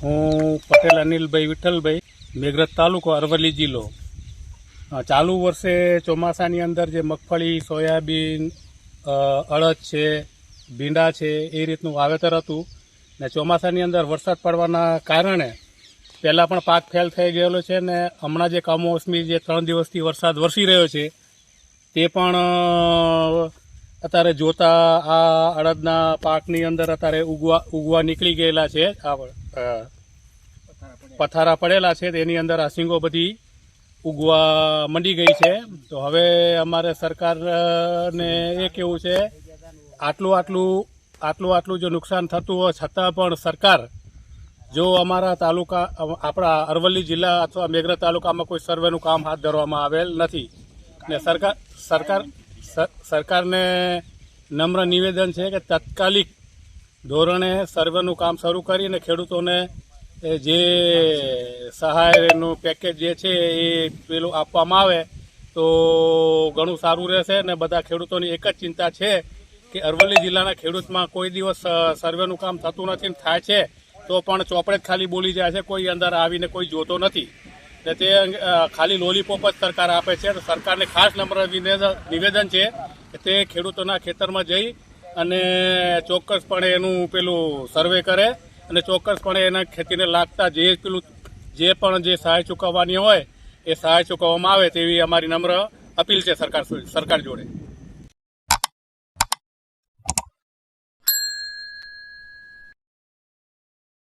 હું પટેલ અનિલભાઈ વિઠ્ઠલભાઈ, મેઘરજ તાલુકો અરવલ્લી જિલ્લો. ચાલુ વર્ષે ચોમાસાની અંદર જે મગફળી, સોયાબીન અડદ છે, ભીંડા છે, એ રીતનું વાવેતર હતું. ને ચોમાસાની અંદર વરસાદ પડવાના કારણે પહેલાં પણ પાક ફેલ થઈ ગયેલો છે ને હમણાં જે કમોસમી જે ત્રણ દિવસથી વરસાદ વરસી રહ્યો છે, તે પણ અત્યારે જોતા આ અડદના પાકની અંદર અત્યારે ઉગવા ઉગવા નીકળી ગયેલા છે. પથારા પડેલા છે તેની અંદર આ સિંગો બધી ઉગવા મંડી ગઈ છે. તો હવે અમારે સરકારને એ કેવું છે, આટલું આટલું આટલું આટલું જો નુકસાન થતું હોય, છતાં પણ સરકાર જો અમારા તાલુકા, આપણા અરવલ્લી જિલ્લા અથવા મેઘરજ તાલુકામાં કોઈ સર્વેનું કામ હાથ ધરવામાં આવેલ નથી. ને સરકાર સરકાર સર- સરકારને નમ્ર નિવેદન છે કે તાત્કાલિક ધોરણે સર્વેનું કામ શરૂ કરીને ખેડૂતોને જે સહાયનું પેકેજ જે છે એ પેલું આપવામાં આવે તો ઘણું સારું રહેશે અને બધા ખેડૂતોની એક જ ચિંતા છે કે અરવલ્લી જિલ્લાના ખેડૂતમાં કોઈ દિવસ સર્વેનું કામ થતું નથી થાય છે તો પણ ચોપડે જ ખાલી બોલી જાય છે, કોઈ અંદર આવીને કોઈ જોતો નથી. ને તે ખાલી લોલીપોપ જ સરકાર આપે છે. સરકારને ખાસ નમ્ર નિવેદન છે કે તે ખેડૂતોના ખેતરમાં જઈ અને ચોક્કસપણે એનું પેલું સર્વે કરે અને ચોક્કસપણે એના ખેતીને લાગતા જે પેલું, જે પણ જે સહાય ચૂકવવાની હોય એ સહાય ચૂકવવામાં આવે તેવી અમારી નમ્ર અપીલ છે સરકાર સરકાર જોડે.